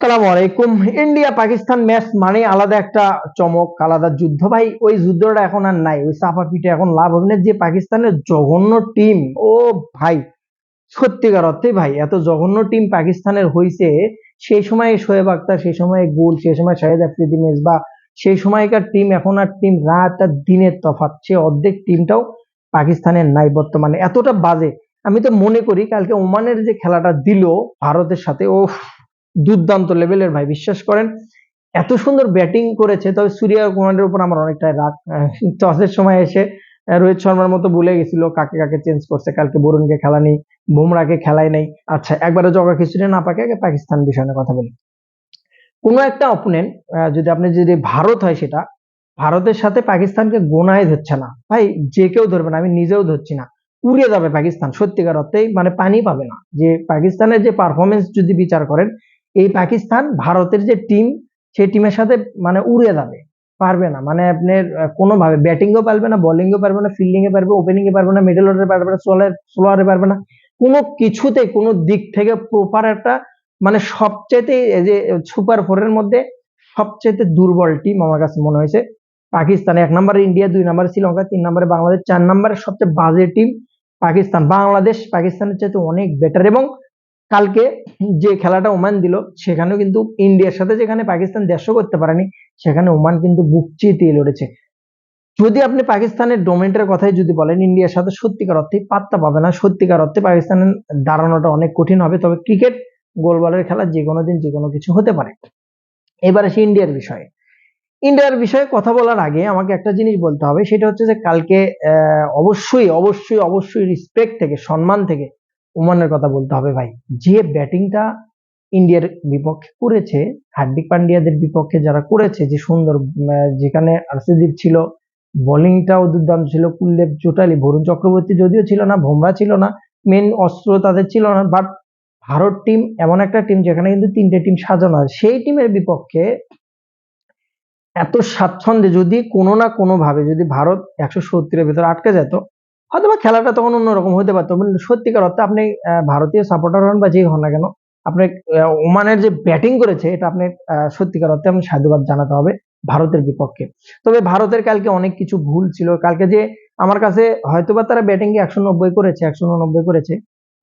আসসালামু আলাইকুম। India Pakistan match মানে আলাদা একটা চমক, আলাদা যুদ্ধ। ভাই, ওই যুদ্ধটা এখন আর নাই। ওই চাপা পিঠে এখন লাভ হবে না যে পাকিস্তানের জঘন্য টিম ও ভাই, সত্যিকার অর্থে ভাই, এত জঘন্য টিম পাকিস্তানের হইছে, সেই সময় শোয়েব আক্তার, সেই সময় গোল, সেই সময় শাহেদ আফ্রিদি মেজবা সেই সময়কার টিম এখন আর টিম রাত আর দিনের তফাৎ। সে অর্ধেক টিমটাও পাকিস্তানের নাই বর্তমানে। এতটা বাজে, আমি তো মনে করি কালকে ওমানের যে খেলাটা দিল ভারতের সাথে ও দুর্দান্ত লেভেলের ভাই, বিশ্বাস করেন? এত সুন্দর ব্যাটিং করেছে, তবে সূর্য কুমারের উপর আমার অনেকটাই রাগ। টসের সময় এসে রোহিত শর্মার মতো ভুলে গেছিল, কাকে কাকে চেঞ্জ করছে, কালকে বরুণকে খেলা নেই বুমরাকে খেলায় নেই। আচ্ছা একবারে জগা খিচুড়ি না পাকে, আগে পাকিস্তান বিষয়ে নিয়ে কথা বলি। কোনো একটা অপোনেন্ট যদি আপনি যদি ভারত হয় সেটা, ভারতের সাথে পাকিস্তানকে গোনায় ধরছে না। ভাই, যে কেউ ধরবে না, আমি নিজেও ধরছি না। উড়ে যাবে পাকিস্তান, সত্যিকার অর্থেই মানে পানি পাবে না। যে পাকিস্তানের যে পারফরমেন্স যদি বিচার করেন এই পাকিস্তান ভারতের যে টিম সেই টিমের সাথে মানে উড়ে যাবে, পারবে না। মানে আপনার কোনোভাবে ব্যাটিংও পারবে না বোলিংও পারবে না ফিল্ডিং এ পারবে ওপেনিং এ পারবে না মিডল অর্ডারে পারবে না সোলার পারবে না। কোনো কিছুতে, কোনো দিক থেকে প্রপার একটা মানে সবচেয়ে যে সুপার ফোরের মধ্যে সবচেয়ে দুর্বল টিম আমার কাছে মনে হয়েছে পাকিস্তান। এক নম্বরে ইন্ডিয়া, দুই নম্বরে শ্রীলঙ্কা, তিন নম্বরে বাংলাদেশ, চার নম্বরে সবচেয়ে বাজে টিম পাকিস্তান। বাংলাদেশ পাকিস্তানের চাইতে অনেক বেটার এবং কালকে যে খেলাটা ওমান দিল, সেখানেও কিন্তু ইন্ডিয়ার সাথে যেখানে পাকিস্তান দেড়শো করতে পারেনি, সেখানে ওমান কিন্তু বুক চিতিয়ে লড়েছে। যদি আপনি পাকিস্তানের ডোমেন্টের কথাই যদি বলেন, ইন্ডিয়ার সাথে সত্যিকার অর্থে পাত্তা পাবে না। সত্যিকার অর্থে পাকিস্তানের দাঁড়ানোটা অনেক কঠিন হবে, তবে ক্রিকেট গোলবলের খেলা যে কোনো দিন, যে কোনো কিছু হতে পারে। এবার আসি ইন্ডিয়ার বিষয়ে। ইন্ডিয়ার বিষয়ে কথা বলার আগে আমাকে একটা জিনিস বলতে হবে, সেটা হচ্ছে যে কালকে অবশ্যই অবশ্যই অবশ্যই রেসপেক্ট থেকে, সম্মান থেকে ওমানের কথা বলতে হবে ভাই। যে ব্যাটিংটা ইন্ডিয়ার বিপক্ষে করেছে, হার্দিক পান্ডিয়াদের বিপক্ষে যারা করেছে, যে সুন্দর যেখানে আরসিদীপ ছিল বোলিংটাও দুর্দান্ত ছিল কুলদেব চোটালি বরুণ চক্রবর্তী যদিও ছিল না ভোমরা ছিল না মেন অস্ত্র তাদের ছিল না বাট ভারত টিম এমন একটা টিম যেখানে কিন্তু তিনটে টিম সাজানো হয়। সেই টিমের বিপক্ষে এত স্বাচ্ছন্দ্যে যদি কোনো না কোনোভাবে যদি ভারত একশো সত্তরের ভিতরে আটকে যেত হয়তো বা খেলাটা তখন অন্যরকম হতে পারতো সত্যিকার অর্থে আপনি ভারতীয় সাপোর্টার হন বা যেই হন না কেন, আপনি ওমানের যে ব্যাটিং করেছে, এটা আপনি সত্যিকার অর্থে আপনি সাধুবাদ জানাতে হবে ভারতের বিপক্ষে। তবে ভারতের কালকে অনেক কিছু ভুল ছিল। কালকে যে আমার কাছে হয়তোবা তারা ব্যাটিং এ একশো নব্বই করেছে, একশো উননব্বই করেছে।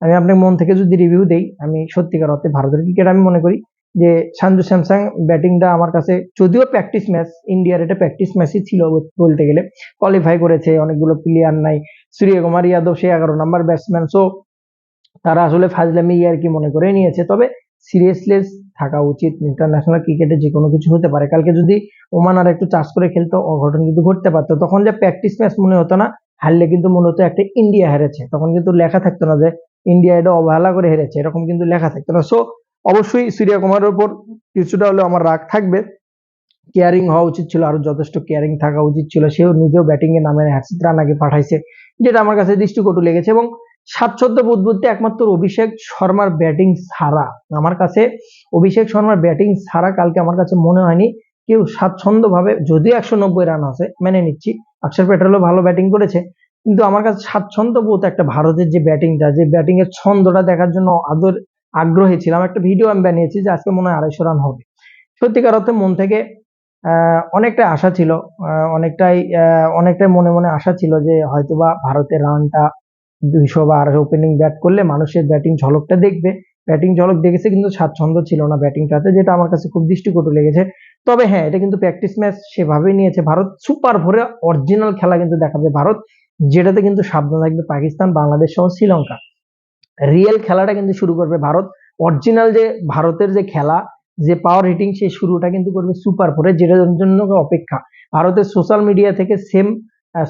আমি আপনার মন থেকে যদি রিভিউ দেই, আমি সত্যিকার অর্থে ভারতের ক্রিকেট আমি মনে করি যে সঞ্জু স্যামসাং ব্যাটিংটা আমার কাছে যদিও প্র্যাকটিস ম্যাচ ইন্ডিয়ার এটা প্র্যাকটিস ম্যাচই ছিল বলতে গেলে। কোয়ালিফাই করেছে, অনেকগুলো প্লেয়ার নাই। সূর্যকুমার যাদব, সে এগারো নাম্বার ব্যাটসম্যান সো তারা আসলে ফাজলামি আর কি মনে করে নিয়েছে। তবে সিরিয়াসলেস থাকা উচিত। ইন্টারন্যাশনাল ক্রিকেটে যে কোনো কিছু হতে পারে। কালকে যদি ওমান আর একটু চাষ করে খেলতো, অঘটন কিন্তু ঘটতে পারতো। তখন যে প্র্যাকটিস ম্যাচ মনে হতো না, হারলে কিন্তু মনে হতো একটা ইন্ডিয়া হেরেছে। তখন কিন্তু লেখা থাকতো না যে ইন্ডিয়া এটা অবহেলা করে হেরেছে। এরকম কিন্তু লেখা থাকতো না। সো অবশ্যই সূর্য কুমারের উপর কিছুটা হলেও আমার রাগ থাকবে। কেয়ারিং হওয়া উচিত ছিল, আরও যথেষ্ট কেয়ারিং থাকা উচিত ছিল। সেও নিজেও ব্যাটিং এ নামে হার্ষিত রানাকে পাঠাইছে, যেটা আমার কাছে দৃষ্টিকটু লেগেছে এবং স্বাচ্ছন্দ্য বোধ বলতে একমাত্র অভিষেক শর্মার ব্যাটিং ছাড়া। আমার কাছে অভিষেক শর্মার ব্যাটিং ছাড়া কালকে আমার কাছে মনে হয়নি। কেউ স্বাচ্ছন্দ্য ভাবে যদিও একশো নব্বই রান আছে, মেনে নিচ্ছি। অক্ষর প্যাটেলও ভালো ব্যাটিং করেছে, কিন্তু আমার কাছে স্বাচ্ছন্দ্য বোধ একটা ভারতের যে ব্যাটিংটা যে ব্যাটিং এর ছন্দটা দেখার জন্য আদর আগ্রহী ছিলাম। একটা ভিডিও আমি বানিয়েছি যে আজকে মনে হয় আড়াইশো রান হবে। সত্যিকার অর্থে মন থেকে অনেকটাই আশা ছিল অনেকটাই অনেকটাই মনে মনে আশা ছিল যে হয়তোবা ভারতের রানটা দুইশো বা আড়াইশো ওপেনিং ব্যাট করলে মানুষের ব্যাটিং ঝলকটা দেখবে। ব্যাটিং ঝলক দেখেছে কিন্তু স্বাচ্ছন্দ্য ছিল না ব্যাটিংটাতে যেটা আমার কাছে খুব দৃষ্টিকটু লেগেছে। তবে হ্যাঁ এটা কিন্তু প্র্যাকটিস ম্যাচ সেভাবেই নিয়েছে ভারত। সুপার ভরে অরিজিনাল খেলা কিন্তু দেখাবে ভারত, যেটাতে কিন্তু সাবধান থাকবে পাকিস্তান, বাংলাদেশ সহ শ্রীলঙ্কা। রিয়েল খেলাটা কিন্তু শুরু করবে ভারত। অরিজিনাল যে ভারতের যে খেলা, যে পাওয়ার হিটিং সেই শুরুটা কিন্তু করবে সুপার ফোরে যেটার জন্য অপেক্ষা। ভারতের সোশ্যাল মিডিয়া থেকে সেম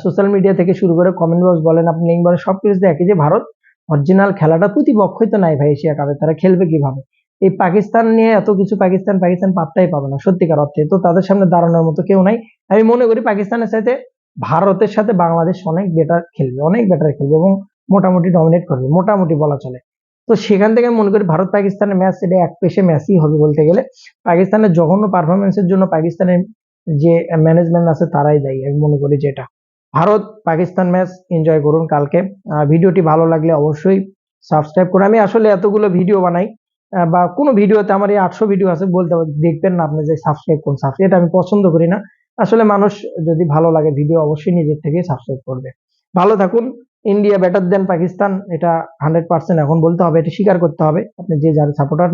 সোশ্যাল মিডিয়া থেকে শুরু করে কমেন্ট বক্স বলেন আপনি বলেন সবকিছু দেখে যে ভারত অরিজিনাল খেলাটা প্রতিপক্ষই তো নাই ভাই এশিয়া কাপে তারা খেলবে কীভাবে? এই পাকিস্তান নিয়ে এত কিছু পাকিস্তান পাকিস্তান পাত্তাই পাবে না, সত্যিকার অর্থে। তো তাদের সামনে দাঁড়ানোর মতো কেউ নাই। আমি মনে করি পাকিস্তানের সাথে, ভারতের সাথে বাংলাদেশ অনেক বেটার খেলবে, অনেক বেটার খেলবে এবং মোটামুটি ডমিনেট করবে, মোটামুটি বলা চলে। তো সেখান থেকে মনে করি ভারত পাকিস্তানের ম্যাচ এটা এক পেশে ম্যাচই হবে বলতে গেলে। পাকিস্তানের জঘন্য পারফরমেন্সের জন্য পাকিস্তানের যে ম্যানেজমেন্ট আছে তারাই দায়ী, আমি মনে করি যেটা ভারত পাকিস্তান ম্যাচ এনজয় করুন কালকে। ভিডিওটি ভালো লাগলে অবশ্যই সাবস্ক্রাইব করুন। আমি আসলে এতগুলো ভিডিও বানাই বা কোনো ভিডিওতে আমার এই আটশো ভিডিও আছে, বলতে দেখবেন না আপনি যে সাবস্ক্রাইব করুন। সাবস্ক্রাইব এটা আমি পছন্দ করি না। আসলে মানুষ যদি ভালো লাগে ভিডিও অবশ্যই নিজের থেকে সাবস্ক্রাইব করবে। ভালো থাকুন ইন্ডিয়া বেটার দেন পাকিস্তান এটা হান্ড্রেড পার্সেন্ট এখন বলতে হবে, এটা স্বীকার করতে হবে। আপনি যে যার সাপোর্টার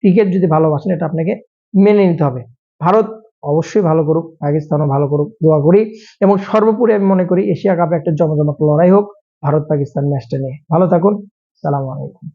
ক্রিকেট যদি ভালোবাসেন, এটা আপনাকে মেনে নিতে হবে। ভারত অবশ্যই ভালো করুক, পাকিস্তানও ভালো করুক, দোয়া করি। এবং সর্বোপরি আমি মনে করি, এশিয়া কাপে একটা জমজমাট লড়াই হোক ভারত পাকিস্তান ম্যাচটা নিয়ে। ভালো থাকুন, সালাম আলাইকুম।